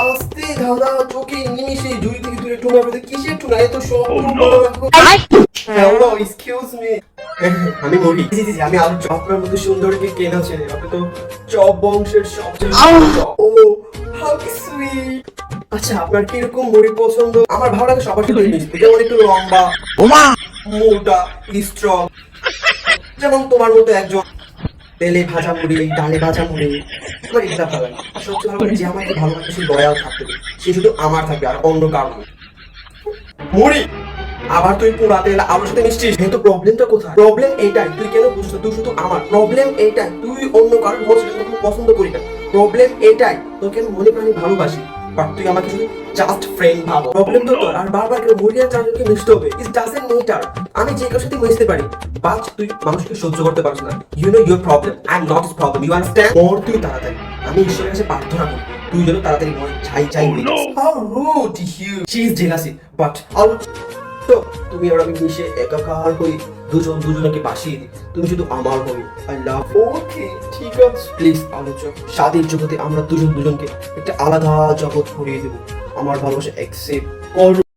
আস্তে ধাঁধা চোখে নিমিশে জুড়ি থেকে দূরে টুনা পেতে কিসের টুনা? এত হ্যালো এক্সকিউজ মি আমি মরি জি জি জি, আমি চপ আপনার মধ্যে সুন্দর কি কেন আছে আপনি তো চপ বংশের সবচেয়ে ও হাউ সুইট আচ্ছা আপনার কি এরকম মুড়ি পছন্দ? আমার ভালো লাগে সবার সাথে মিশতে যেমন একটু লম্বা মোটা স্ট্রং যেমন তোমার মতো একজন তেলে ভাজা মুড়ি, ডালে ভাজা মুড়ি আমার এটা ভালো লাগে সবচেয়ে ভালো যে আমাকে ভালোবাসে সে লয়াল থাকতে সে শুধু আমার থাকবে আর অন্য কারণ মুড়ি! আবার তুই পুরা তেল, আমার সাথে মিশছিস? কিন্তু প্রবলেমটা কোথায়? প্রবলেম এইটাই, তুই কেন বুঝছ তুই শুধু আমার। প্রবলেম এইটাই, তুই অন্য কারণ বলছিস পছন্দ করি না। প্রবলেম এটাই তোকে আমি মনে প্রাণে ভালোবাসি। বাট তুই আমাকে জাস্ট ফ্রেন্ড ভাবো। প্রবলেম তো তোর আর বারবার কেউ মুড়ি চারজনকে মিশতে হবে। ইট ডাজেন্ট ম্যাটার আমি যে কারোর সাথে মিশতে পারি বাট তুই মানুষকে সহ্য করতে পারিস না। You know your problem I am not is problem you understand more তুই তাড়াতাড়ি আমি ঈশ্বরের কাছে প্রার্থনা করি তুই যেন তাড়াতাড়ি মরে ছাই হয়ে how rude you she is jealousy but তো তুমি আর আমি মিশে একাকার হই দুজন দুজনকে বাসিয়ে দিই। তুমি শুধু আমার হই আই লাভ ওকে ঠিক আছে। প্লিজ আলোচক স্বাদের জগতে আমরা দুজন দুজনকে একটা আলাদা জগৎ করিয়ে দেবো। আমার ভালোবাসা অ্যাকসেপ্ট কর।